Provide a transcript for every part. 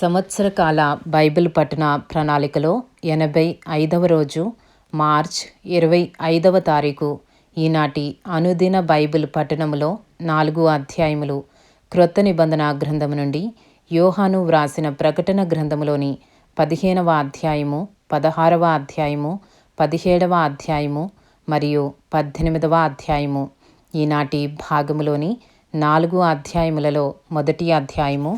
సంవత్సర కాల బైబిల్ పఠన ప్రణాళికలో ఎనభై ఐదవ రోజు మార్చ్ ఇరవై ఐదవ తారీఖు ఈనాటి అనుదిన బైబిల్ పఠనములో నాలుగు అధ్యాయములు. క్రొత్త నిబంధన గ్రంథము నుండి యోహాను వ్రాసిన ప్రకటన గ్రంథములోని పదిహేనవ అధ్యాయము పదహారవ అధ్యాయము పదిహేడవ అధ్యాయము మరియు పద్దెనిమిదవ అధ్యాయము. ఈనాటి భాగములోని నాలుగు అధ్యాయములలో మొదటి అధ్యాయము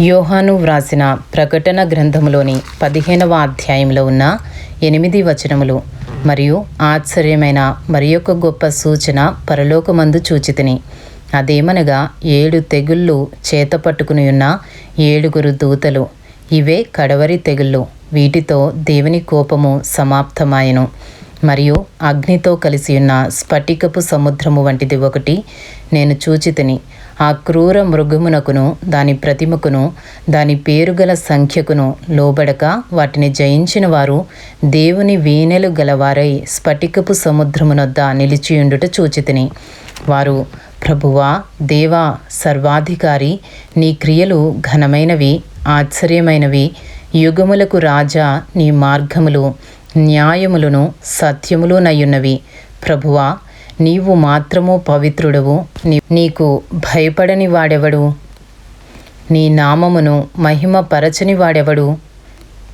యోహాను వ్రాసిన ప్రకటన గ్రంథములోని పదిహేనవ అధ్యాయంలో ఉన్న ఎనిమిది వచనములు మరియు ఆశ్చర్యమైన మరి యొక్క గొప్ప సూచన పరలోకమందు చూచితిని. అదేమనగా ఏడు తెగుళ్ళు చేత పట్టుకుని ఉన్న ఏడుగురు దూతలు ఇవే కడవరి తెగుళ్ళు వీటితో దేవుని కోపము సమాప్తమాయను. మరియు అగ్నితో కలిసి ఉన్న స్ఫటికపు సముద్రము వంటిది ఒకటి నేను చూచితిని. ఆ క్రూర మృగమునకును దాని ప్రతిమకును దాని పేరుగల సంఖ్యకును లోబడక వాటిని జయించిన వారు దేవుని వీణెలు గలవారై స్ఫటికపు సముద్రమునొద్ద నిలిచియుండుట చూచితిని. వారు ప్రభువా దేవా సర్వాధికారి నీ క్రియలు ఘనమైనవి ఆశ్చర్యమైనవి. యుగములకు రాజా నీ మార్గములు న్యాయములను సత్యములు నయ్యున్నవి. ప్రభువా నీవు మాత్రము పవిత్రుడవు. నీ నీకు భయపడని వాడెవడు? నీ నామమును మహిమపరచని వాడెవడు?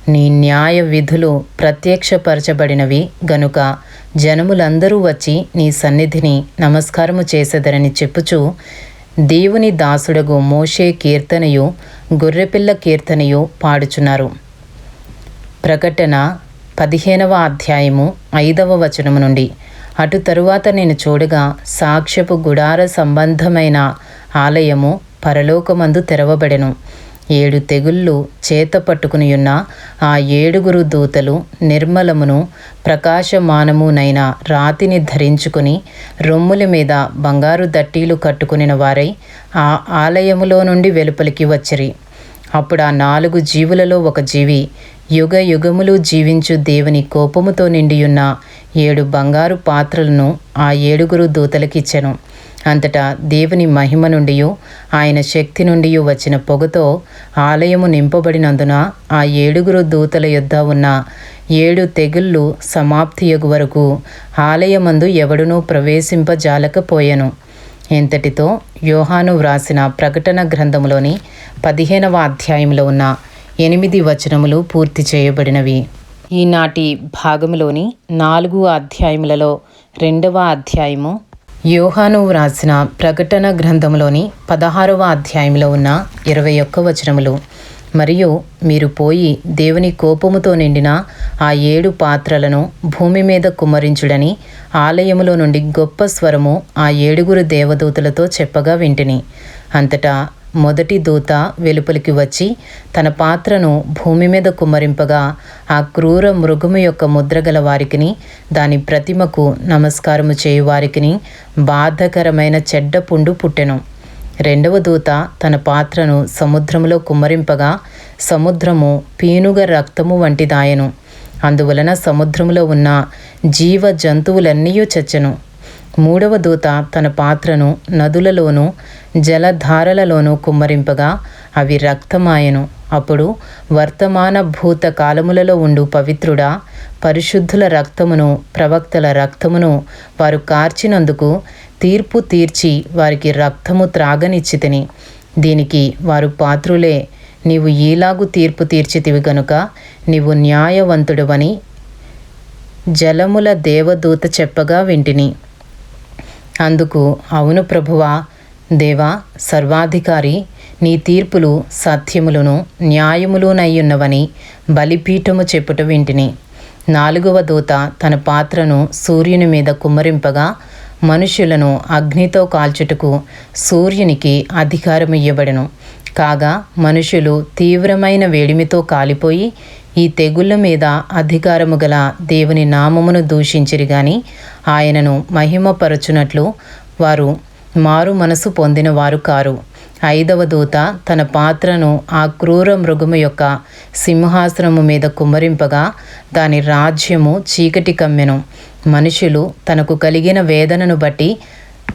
నీ న్యాయ విధులు ప్రత్యక్షపరచబడినవి గనుక జనములందరూ వచ్చి నీ సన్నిధిని నమస్కారము చేసెదరని చెప్పుచు దేవుని దాసుడగు మోషే కీర్తనయు గొర్రెపిల్ల కీర్తనయు పాడుచున్నారు. ప్రకటన పదిహేనవ అధ్యాయము ఐదవ వచనము నుండి. అటు తరువాత నేను చూడగా సాక్ష్యపు గుడార సంబంధమైన ఆలయము పరలోకమందు తెరవబడెను. ఏడు తెగుళ్ళు చేత పట్టుకునియున్న ఆ ఏడుగురు దూతలు నిర్మలమును ప్రకాశమానమునైన రాతిని ధరించుకుని రొమ్ముల మీద బంగారు దట్టీలు కట్టుకునిన వారై ఆ ఆలయములో నుండి వెలుపలికి వచ్చిరి. అప్పుడు ఆ నాలుగు జీవులలో ఒక జీవి యుగ యుగములు జీవించు దేవుని కోపముతో నిండియున్న ఏడు బంగారు పాత్రలను ఆ ఏడుగురు దూతలకిచ్చెను. అంతటా దేవుని మహిమ నుండి ఆయన శక్తి నుండి వచ్చిన పొగతో ఆలయము నింపబడినందున ఆ ఏడుగురు దూతల యొద్ద ఉన్న ఏడు తెగుళ్ళు సమాప్తియగు వరకు ఆలయమందు ఎవడునూ ప్రవేశింపజాలకపోయెను. ఇంతటితో యోహాను వ్రాసిన ప్రకటన గ్రంథములోని పదిహేనవ అధ్యాయంలో ఉన్న ఎనిమిది వచనములు పూర్తి చేయబడినవి. ఈనాటి భాగములోని నాలుగు అధ్యాయములలో రెండవ అధ్యాయము యోహాను వ్రాసిన ప్రకటన గ్రంథంలోని పదహారవ అధ్యాయంలో ఉన్న ఇరవై ఒక్క వచనములు. మరియు మీరు పోయి దేవుని కోపముతో నిండిన ఆ ఏడు పాత్రలను భూమి మీద కుమ్మరించుడని ఆలయములో నుండి గొప్ప స్వరము ఆ ఏడుగురు దేవదూతలతో చెప్పగా వింటిని. అంతటా మొదటి దూత వెలుపలికి వచ్చి తన పాత్రను భూమి మీద కుమ్మరింపగా ఆ క్రూర మృగము యొక్క ముద్రగల వారికిని దాని ప్రతిమకు నమస్కారము చేయు వారికిని బాధకరమైన చెడ్డ పుండు పుట్టెను. రెండవ దూత తన పాత్రను సముద్రములో కుమ్మరింపగా సముద్రము పీనుగ రక్తము వంటిదాయను. అందువలన సముద్రములో ఉన్న జీవ జంతువులన్నీ చచ్చెను. మూడవ దూత తన పాత్రను నదులలోనూ జలధారలలోనూ కుమ్మరింపగా అవి రక్తమాయను. అప్పుడు వర్తమాన భూత కాలములలో ఉండు పవిత్రుడా పరిశుద్ధుల రక్తమును ప్రవక్తల రక్తమును వారు కార్చినందుకు తీర్పు తీర్చి వారికి రక్తము త్రాగనిచ్చితిని. దీనికి వారు పాత్రులే నీవు ఈలాగు తీర్పు తీర్చితివి గనుక నీవు న్యాయవంతుడవని జలముల దేవదూత చెప్పగా వింటిని. అందుకు అవును ప్రభువా దేవా సర్వాధికారి నీ తీర్పులు సత్యములను న్యాయములునయ్యున్నవని బలిపీఠము చెప్పుట వింటిని. నాలుగవ దూత తన పాత్రను సూర్యుని మీద కుమ్మరింపగా మనుషులను అగ్నితో కాల్చుటకు సూర్యునికి అధికారం ఇవ్వబడను కాగా మనుషులు తీవ్రమైన వేడిమితో కాలిపోయి ఈ తెగుళ్ళ మీద అధికారము గల దేవుని నామమును దూషించిరి గాని ఆయనను మహిమపరచునట్లు వారు మారు మనసు పొందిన వారు కారు. ఐదవ దూత తన పాత్రను ఆ క్రూర మృగము యొక్క సింహాసనము మీద కుమ్మరింపగా దాని రాజ్యము చీకటి కమ్మెను. మనుషులు తనకు కలిగిన వేదనను బట్టి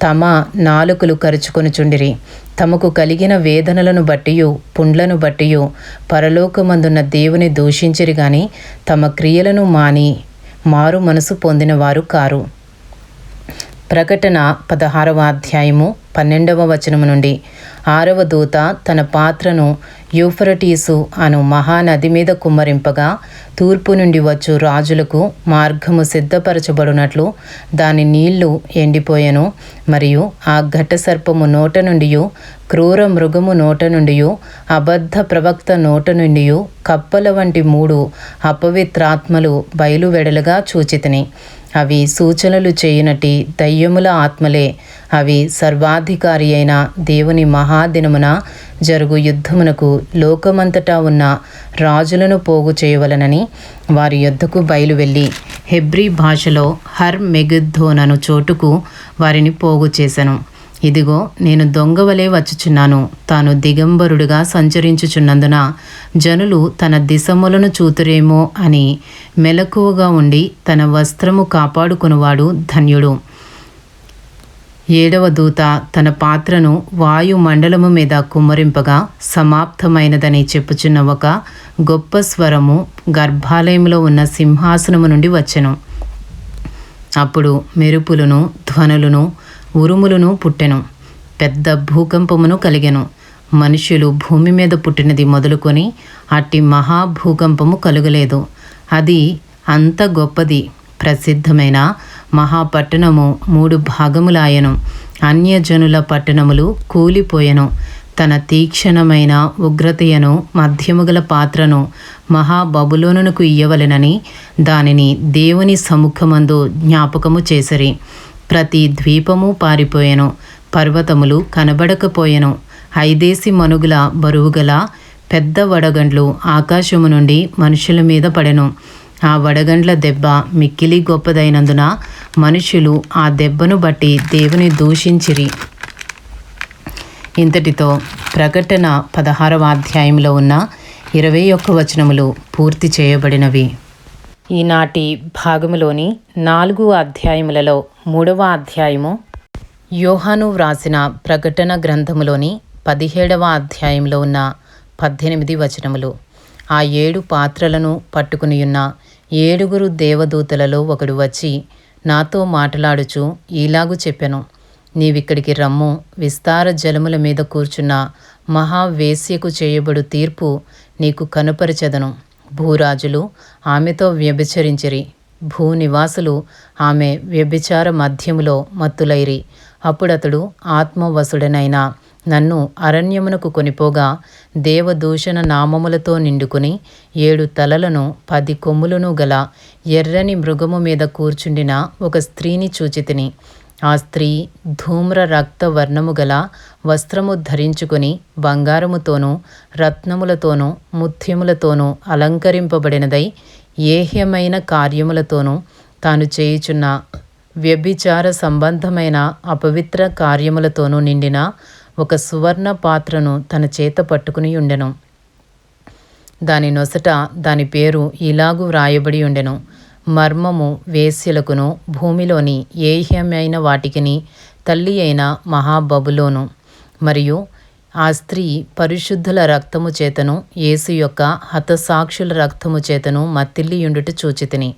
తమ నాలుకలు కరుచుకొనుచుండిరి. తమకు కలిగిన వేదనలను బట్టియు పుండ్లను బట్టియు పరలోకమందున్న దేవుని దూషించిరి గాని తమ క్రియలను మాని మారు మనసు పొందినవారు కారు. ప్రకటన పదహారవ అధ్యాయము పన్నెండవ వచనము నుండి. ఆరవ దూత తన పాత్రను యూఫ్రటీసు అను మహానది మీద కుమ్మరింపగా తూర్పు నుండి వచ్చు రాజులకు మార్గము సిద్ధపరచబడినట్లు దాని నీళ్ళు ఎండిపోయెను. మరియు ఆ ఘట సర్పము నోట నుండి క్రూర మృగము నోట నుండి అబద్ధ ప్రవక్త నోట నుండి కప్పల వంటి మూడు అపవిత్రాత్మలు బయలువెడలుగా చూచితిని. అవి సూచనలు చేయునటి దయ్యముల ఆత్మలే. అవి సర్వాధికారి అయిన దేవుని మహాదినమున జరుగు యుద్ధమునకు లోకమంతటా ఉన్న రాజులను పోగు చేయవలనని వారి యుద్ధకు బయలువెళ్ళి హెబ్రీ భాషలో హర్ మెగుద్దోనను చోటుకు వారిని పోగు చేశాను ఇదిగో నేను దొంగవలే వచ్చుచున్నాను. తాను దిగంబరుడుగా సంచరించుచున్నందున జనులు తన దిశములను చూతురేమో అని మెలకువగా ఉండి తన వస్త్రము కాపాడుకునివాడు ధన్యుడు. ఏడవ దూత తన పాత్రను వాయుమండలము మీద కుమ్మరింపగా సమాప్తమైనదని చెప్పుచున్న ఒక గొప్ప స్వరము గర్భాలయంలో ఉన్న సింహాసనము నుండి వచ్చెను. అప్పుడు మెరుపులను ధ్వనులను ఉరుములను పుట్టెను పెద్ద భూకంపమును కలిగెను. మనుషులు భూమి మీద పుట్టినది మొదలుకొని అట్టి మహాభూకంపము కలుగలేదు. అది అంత గొప్పది ప్రసిద్ధమైన మహాపట్టణము మూడు భాగములాయను. అన్యజనుల పట్టణములు కూలిపోయెను. తన తీక్షణమైన ఉగ్రతయను మధ్యముగల పాత్రను మహాబబులోనునకు ఇయ్యవలెనని దానిని దేవుని సముఖమందు జ్ఞాపకము చేసరి. ప్రతి ద్వీపము పారిపోయెను పర్వతములు కనబడకపోయెను. ఐదేసి మనుగుల బరువుగల పెద్ద వడగండ్లు ఆకాశము నుండి మనుషుల మీద పడెను. ఆ వడగండ్ల దెబ్బ మిక్కిలి గొప్పదైనందున మనుషులు ఆ దెబ్బను బట్టి దేవుని దూషించిరి. ఇంతటితో ప్రకటన పదహారవ అధ్యాయంలో ఉన్న ఇరవై ఒక్క వచనములు పూర్తి చేయబడినవి. ఈనాటి భాగములోని నాలుగు అధ్యాయములలో మూడవ అధ్యాయము యోహాను వ్రాసిన ప్రకటన గ్రంథములోని పదిహేడవ అధ్యాయంలో ఉన్న పద్దెనిమిది వచనములు. ఆ ఏడు పాత్రలను పట్టుకునియున్న ఏడుగురు దేవదూతలలో ఒకడు వచ్చి నాతో మాట్లాడుచు ఈలాగు చెప్పెను. నీవిక్కడికి రమ్ము విస్తార జలముల మీద కూర్చున్న మహావేశ్యకు చేయబడు తీర్పు నీకు కనుపరచెదను. భూరాజులు ఆమెతో వ్యభిచరించిరి. భూనివాసులు ఆమె వ్యభిచార మధ్యములో మత్తులైరి. అప్పుడతడు ఆత్మవసుడనైన నన్ను అరణ్యమునకు కొనిపోగా దేవదూషణ నామములతో నిండుకుని ఏడు తలలను పది కొమ్ములను గల ఎర్రని మృగము మీద కూర్చుండిన ఒక స్త్రీని చూచితిని. ఆ స్త్రీ ధూమ్ర రక్త వర్ణము గల వస్త్రము ధరించుకొని బంగారముతోనూ రత్నములతోనూ ముత్యములతోనూ అలంకరింపబడినదై ఏహ్యమైన కార్యములతోనూ తాను చేయుచున్న వ్యభిచార సంబంధమైన అపవిత్ర కార్యములతోనూ నిండిన ఒక సువర్ణ పాత్రను తన చేత పట్టుకుని ఉండెను. దాని నొసట దాని పేరు ఇలాగు వ్రాయబడి ఉండెను. మర్మము వేశ్యలకును భూమిలోని ఏహ్యమైన వాటికిని తల్లి అయిన మహాబబులోను. మరియు ఆ స్త్రీ పరిశుద్ధుల రక్తము చేతను యేసు యొక్క హతసాక్షుల రక్తము చేతను మత్తిల్లియుండుట చూచితిని.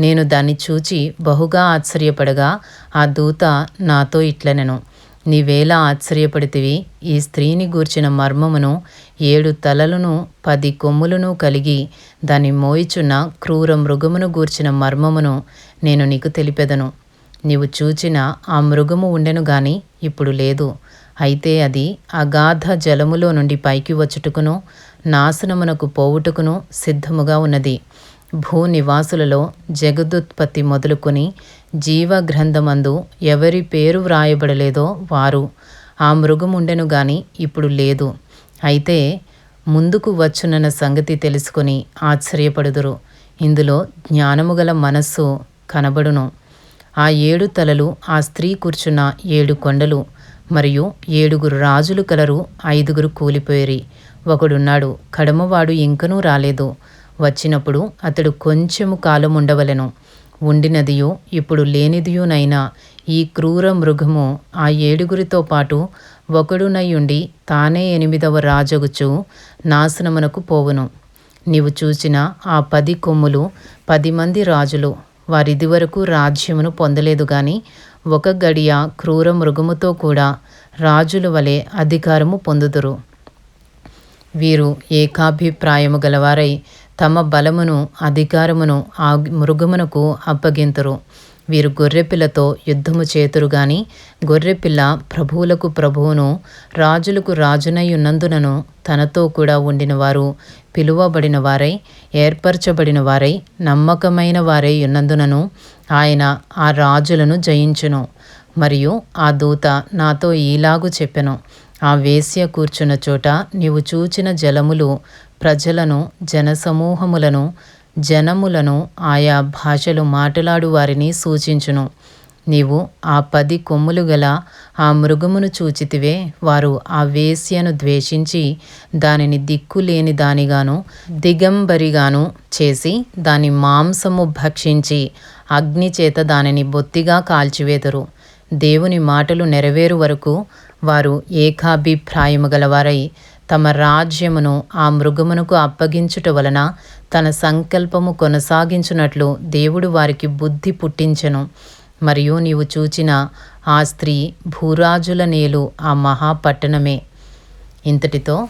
నేను దాన్ని చూచి బహుగా ఆశ్చర్యపడగా ఆ దూత నాతో ఇట్లనెను నీవేలా ఆశ్చర్యపడితివి ఈ స్త్రీని గూర్చిన మర్మమును ఏడు తలలను పది కొమ్ములను కలిగి దాన్ని మోయిచున్న క్రూర మృగమును గూర్చిన మర్మమును నేను నీకు తెలిపెదను. నీవు చూచిన ఆ మృగము ఉండెను గాని ఇప్పుడు లేదు. అయితే అది అగాధ జలములో నుండి పైకి వచ్చుటకును నాశనమునకు పోవుటకును సిద్ధముగా ఉన్నది. భూనివాసులలో జగదుత్పత్తి మొదలుకొని జీవ గ్రంథమందు ఎవరి పేరు వ్రాయబడలేదో వారు. ఆ మృగముండెను గాని ఇప్పుడు లేదు. అయితే ముందుకు వచ్చునన్న సంగతి తెలుసుకొని ఆశ్చర్యపడుదురు. ఇందులో జ్ఞానము గల మనస్సు కనబడును. ఆ ఏడు తలలు ఆ స్త్రీ కూర్చున్న ఏడు కొండలు మరియు ఏడుగురు రాజులు కలరు ఐదుగురు కూలిపోయిరి. ఒకడున్నాడు కడమవాడు ఇంకనూ రాలేదు. వచ్చినప్పుడు అతడు కొంచెము కాలం ఉండవలెను ఉండినదియు ఇప్పుడు లేనిదియునైనా ఈ క్రూర మృగము ఆ ఏడుగురితో పాటు ఒకడునయుండి తానే ఎనిమిదవ రాజగుచు నాశనమునకు పోవును. నీవు చూచిన ఆ పది కొమ్ములు పది మంది రాజులు. వారిదివరకు రాజ్యమును పొందలేదు గాని ఒక గడియ క్రూర మృగముతో కూడా రాజుల వలె అధికారము పొందుదురు. వీరు ఏకాభిప్రాయము గలవారై తమ బలమును అధికారమును ఆ మృగమునకు అప్పగింతురు. వీరు గొర్రెపిల్లతో యుద్ధము చేతురు గాని గొర్రెపిల్ల ప్రభువులకు ప్రభువును రాజులకు రాజునయ్యున్నందునను తనతో కూడా ఉండిన వారు పిలువబడిన వారై ఏర్పరచబడిన వారై నమ్మకమైన వారై ఉన్నందునను ఆయన ఆ రాజులను జయించును. మరియు ఆ దూత నాతో ఈలాగు చెప్పెను ఆ వేశ్య కూర్చున్న చోట నీవు చూచిన జలములు ప్రజలను జనసమూహములను జనములను ఆయా భాషలు మాట్లాడు వారిని సూచించును. నీవు ఆ పది కొమ్ములు గల ఆ మృగమును చూచితివే. వారు ఆ వేశ్యను ద్వేషించి దానిని దిక్కులేని దానిగాను దిగంబరిగాను చేసి దాని మాంసము భక్షించి అగ్ని చేత దానిని బొత్తిగా కాల్చివేతరు. దేవుని మాటలు నెరవేరు వరకు వారు ఏకాభిప్రాయము గలవారై తమ రాజ్యమును ఆ మృగమునకు అప్పగించుట వలన తన సంకల్పము కొనసాగించునట్లు దేవుడు వారికి బుద్ధి పుట్టించెను. మరియు నీవు చూచిన ఆ స్త్రీ భూరాజుల నేలు ఆ మహాపట్టణమే. ఇంతటితో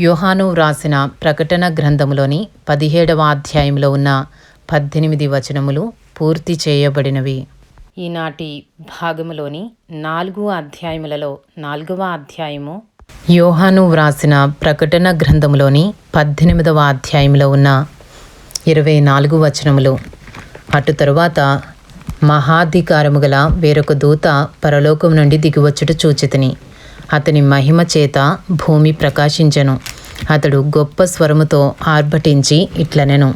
యోహాను వ్రాసిన ప్రకటన గ్రంథములోని పదిహేడవ అధ్యాయంలో ఉన్న పద్దెనిమిది వచనములు పూర్తి చేయబడినవి. ఈనాటి భాగములోని నాలుగు అధ్యాయములలో నాలుగవ అధ్యాయము యోహాను వ్రాసిన ప్రకటన గ్రంథములోని పద్దెనిమిదవ అధ్యాయంలో ఉన్న ఇరవై నాలుగు వచనములు. అటు తరువాత మహాధికారము గల వేరొక దూత పరలోకం నుండి దిగివచ్చుట చూచితిని. అతని మహిమ చేత భూమి ప్రకాశించెను. అతడు గొప్ప స్వరముతో ఆర్భటించి ఇట్లనెను.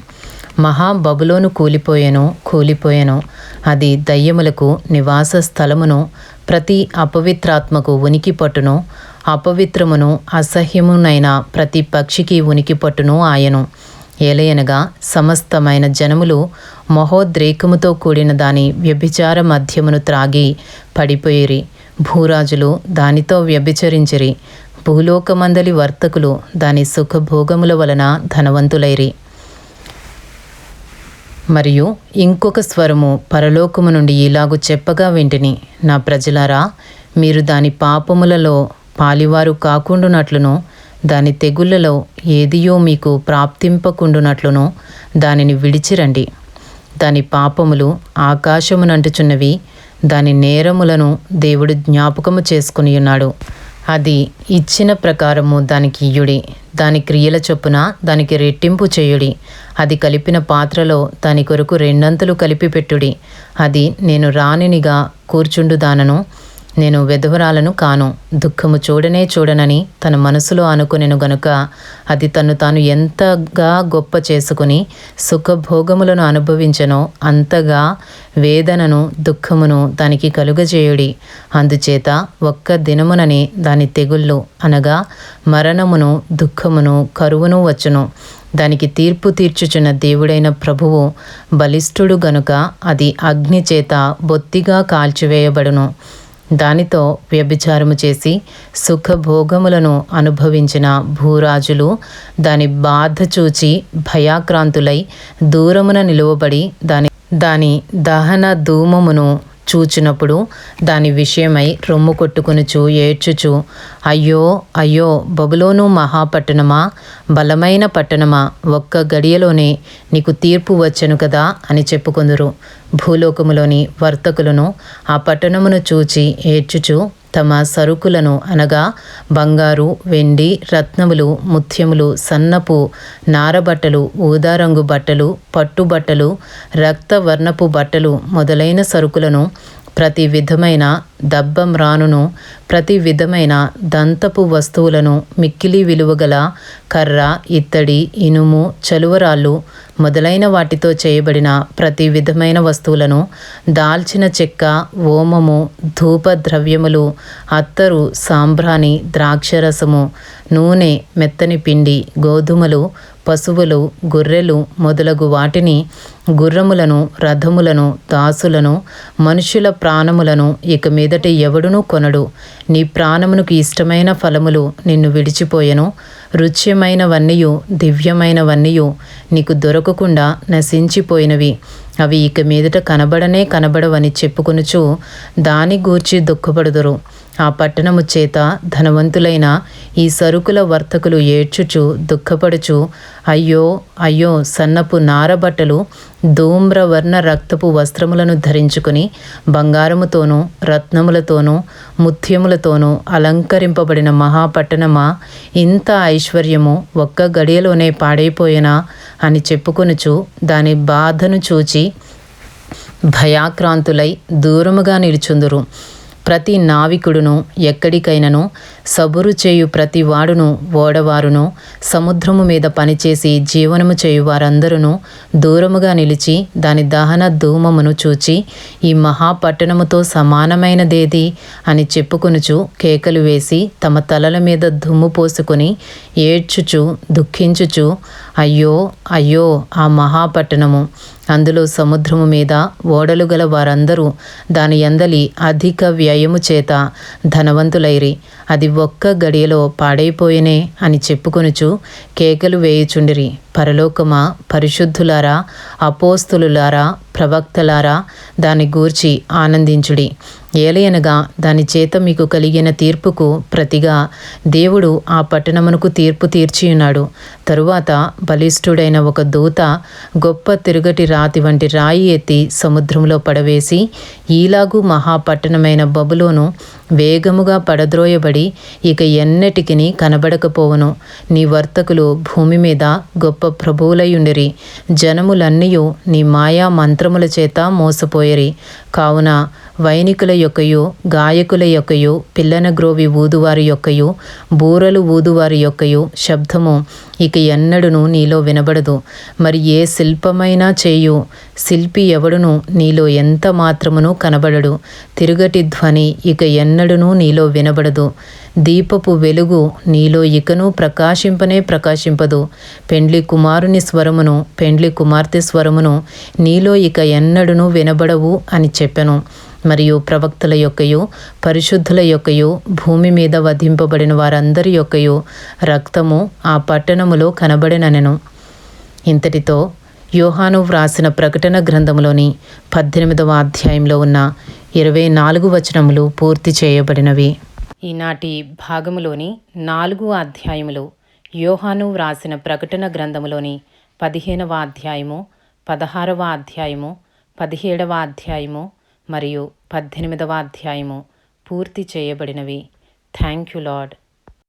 మహాబబులోను కూలిపోయెను కూలిపోయెను. అది దయ్యములకు నివాస స్థలమును ప్రతి అపవిత్రాత్మకు ఉనికి పట్టును అపవిత్రమును అసహ్యమునైన ప్రతి పక్షికి ఉనికి పట్టును ఆయను. ఏలయనగా సమస్తమైన జనములు మహోద్రేకముతో కూడిన దాని వ్యభిచార మధ్యమును త్రాగి పడిపోయిరి. భూరాజులు దానితో వ్యభిచరించిరి. భూలోకమందలి వర్తకులు దాని సుఖభోగముల వలన ధనవంతులైరి. మరియు ఇంకొక స్వరము పరలోకము నుండి ఇలాగు చెప్పగా వింటిని. నా ప్రజలారా మీరు దాని పాపములలో పాలివారు కాకుండునట్లును దాని తెగుళ్ళలో ఏదియో మీకు ప్రాప్తింపకుండునట్లును దానిని విడిచిరండి. దాని పాపములు ఆకాశమునంటుచున్నవి దాని నేరములను దేవుడు జ్ఞాపకము చేసుకుని ఉన్నాడు. అది ఇచ్చిన ప్రకారము దానికి ఇయ్యుడి. దాని క్రియల చొప్పున దానికి రెట్టింపు చేయుడి. అది కలిపిన పాత్రలో దాని కొరకు రెండంతలు కలిపి పెట్టుడి అది నేను రానినిగా కూర్చుండుదానను నేను వెధవరాలను కాను. దుఃఖము చూడనే చూడనని తన మనసులో అనుకునేను గనుక అది తను తాను ఎంతగా గొప్ప చేసుకుని సుఖభోగములను అనుభవించనో అంతగా వేదనను దుఃఖమును దానికి కలుగజేయుడి. అందుచేత ఒక్క దినముననే దాని తెగుళ్ళు అనగా మరణమును దుఃఖమును కరువును వచ్చును. దానికి తీర్పు తీర్చుచున్న దేవుడైన ప్రభువు బలిష్ఠుడు గనుక అది అగ్ని చేత బొత్తిగా కాల్చివేయబడును. దానితో వ్యభిచారము చేసి సుఖభోగములను అనుభవించిన భూరాజులు దాని బాధ చూచి భయాక్రాంతులై దూరమున నిలువబడి దాని దాని దహన ధూమమును చూచినప్పుడు దాని విషయమై రొమ్ము కొట్టుకునుచు ఏడ్చుచు అయ్యో అయ్యో బబులోను మహాపట్టణమా? బలమైన పట్టణమా? ఒక్క గడియలోనే నీకు తీర్పు వచ్చెను కదా? అని చెప్పుకుందురు. భూలోకములోని వర్తకులను ఆ పట్టణమును చూచి ఏడ్చుచు తమ సరుకులను అనగా బంగారు వెండి రత్నములు ముత్యములు సన్నపు నారబట్టలు ఊదారంగు బట్టలు పట్టుబట్టలు రక్తవర్ణపు బట్టలు మొదలైన సరుకులను ప్రతి విధమైన దబ్బం రానును ప్రతి విధమైన దంతపు వస్తువులను మిక్కిలి విలువగల కర్ర ఇత్తడి ఇనుము చలువరాళ్ళు మొదలైన వాటితో చేయబడిన ప్రతి విధమైన వస్తువులను దాల్చిన చెక్క ఓమము ధూప ద్రవ్యములు అత్తరు సాంబ్రాణి ద్రాక్షరసము నూనె మెత్తని పిండి గోధుమలు పశువులు గొర్రెలు మొదలగు వాటిని గుర్రములను రథములను దాసులను మనుషుల ప్రాణములను ఇక మీదట ఎవడునూ కొనడు. నీ ప్రాణమునకు ఇష్టమైన ఫలములు నిన్ను విడిచిపోయెను. రుచ్యమైనవన్నీయు దివ్యమైనవన్నీయు నీకు దొరకకుండా నశించిపోయినవి. అవి ఇక మీదట కనబడనే కనబడవని చెప్పుకొనుచు దాని గూర్చి దుఃఖపడుదురు. ఆ పట్టణము చేత ధనవంతులైన ఈ సరుకుల వర్తకులు ఏడ్చుచు దుఃఖపడుచు అయ్యో అయ్యో సన్నపు నారబట్టలు ధూమ్రవర్ణ రక్తపు వస్త్రములను ధరించుకుని బంగారముతోనూ రత్నములతోనూ ముత్యములతోనూ అలంకరింపబడిన మహాపట్టణమా? ఇంత ఐశ్వర్యము ఒక్క గడియలోనే పాడైపోయినా అని చెప్పుకొనుచు దాని బాధను చూచి భయాక్రాంతులై దూరముగా నిలుచుందురు. ప్రతి నావికుడును ఎక్కడికైనను సబురు చేయు ప్రతి వాడును ఓడవారును సముద్రము మీద పనిచేసి జీవనము చేయు వారందరూ దూరముగా నిలిచి దాని దహన ధూమమును చూచి ఈ మహాపట్టణముతో సమానమైనదేది అని చెప్పుకొనుచు కేకలు వేసి తమ తలల మీద దుమ్ము పోసుకొని ఏడ్చుచు దుఃఖించుచు అయ్యో అయ్యో ఆ మహాపట్టణము అందులో సముద్రము మీద ఓడలు గల వారందరూ దాని ఎందలి అధిక వ్యయము చేత ధనవంతులైరి. అది ఒక్క గడియలో పాడైపోయినే అని చెప్పుకొనుచు కేకలు వేయుచుండిరి. పరలోకమా పరిశుద్ధులారా అపోస్తులులారా ప్రవక్తలారా దాని గూర్చి ఆనందించుడి. ఏలయనగా దాని చేత మీకు కలిగిన తీర్పుకు ప్రతిగా దేవుడు ఆ పట్టణమునకు తీర్పు తీర్చియున్నాడు. తరువాత బలిష్ఠుడైన ఒక దూత గొప్ప తిరుగటి రాతి వంటి రాయి ఎత్తి సముద్రంలో పడవేసి ఈలాగు మహాపట్టణమైన బబులోను వేగముగా పడద్రోయబడి ఇక ఎన్నటికిని కనబడకపోవను. నీ వర్తకులు భూమి మీద గొప్ప ప్రభువులయుండిరి. జనములన్నీయు నీ మాయా మంత్రముల చేత మోసపోయిరి. కావున వైనికుల యొక్కయు గాయకుల యొక్కయు పిల్లన గ్రోవి ఊదువారి యొక్కయు బూరలు ఊదువారి యొక్కయు శబ్దము ఇక ఎన్నడును నీలో వినబడదు. మరి ఏ శిల్పమైనా చేయు శిల్పి ఎవడును నీలో ఎంత మాత్రమును కనబడడు. తిరుగటి ధ్వని ఇక ఎన్నడును నీలో వినబడదు. దీపపు వెలుగు నీలో ఇకను ప్రకాశింపనే ప్రకాశింపదు. పెండ్లి కుమారుని స్వరమును పెండ్లి కుమార్తె స్వరమును నీలో ఇక ఎన్నడునూ వినబడవు అని చెప్పెను. మరియు ప్రవక్తల యొక్కయు పరిశుద్ధుల యొక్కయు భూమి మీద వధింపబడిన వారందరి యొక్కయు రక్తము ఆ పట్టణములో కనబడిననెను. ఇంతటితో యోహాను వ్రాసిన ప్రకటన గ్రంథములోని పద్దెనిమిదవ అధ్యాయంలో ఉన్న ఇరవై నాలుగు వచనములు పూర్తి చేయబడినవి. ఈనాటి భాగములోని నాలుగు అధ్యాయములు యోహాను వ్రాసిన ప్రకటన గ్రంథములోని పదిహేనవ అధ్యాయము పదహారవ అధ్యాయము పదిహేడవ అధ్యాయము మరియు పద్దెనిమిదవ అధ్యాయము పూర్తి చేయబడినవి. Thank you lord